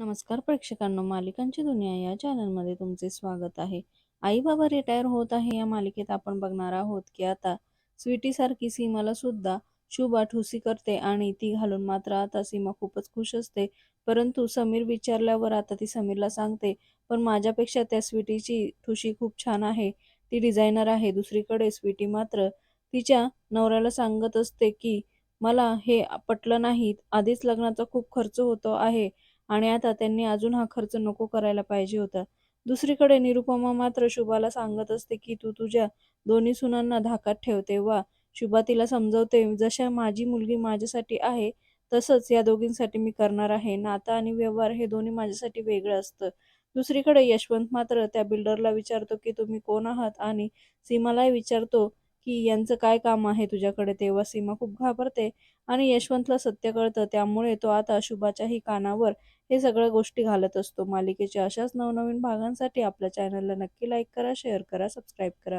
नमस्कार प्रेक्षकांनो मालिकांची दुनिया या चॅनलमध्ये तुमचे स्वागत आहे. आई बाबा रिटायर होत आहे या मालिकेत आपण बघणार आहोत की आता स्वीटीसारखी सीमाला सुद्धा शुभा ठुसी करते आणि ती घालून मात्र आता सीमा खूपच खुश असते. परंतु समीर विचारल्यावर आता ती समीरला सांगते पण माझ्यापेक्षा त्या स्वीटीची ठुशी खूप छान आहे. ती डिझायनर आहे. दुसरीकडे स्वीटी मात्र तिच्या नवऱ्याला सांगत असते की मला हे पटलं नाही. आधीच लग्नाचा खूप खर्च होतो आहे. आणि आता त्यांनी अजून हा खर्च नको करायला पाहिजे होता. दुसरीकडे निरुपमा मात्र शुभाला सांगत असते की तू तुझ्या दोन्ही सुनांना धाकात ठेवते. वा शुभा तिला समजवते. जशा माझी मुलगी माझ्यासाठी आहे तसंच या दोघींसाठी मी करणार आहे. नातं आणि व्यवहार हे दोन्ही माझ्यासाठी वेगळं असतं. दुसरीकडे यशवंत मात्र त्या बिल्डरला विचारतो की तुम्ही कोण आहात? आणि सीमालाही विचारतो की यांचं काय काम आहे तुझ्याकडे? तेव्हा सीमा खूप घाबरते आणि यशवंतला सत्य कळतं. त्यामुळे तो आता शुभाच्याही कानावर हे सगळ्या गोष्टी घालत असतो. मालिकेच्या अशाच नवनवीन भागांसाठी आपल्या चॅनलला नक्की लाईक करा शेअर करा सबस्क्राईब करा.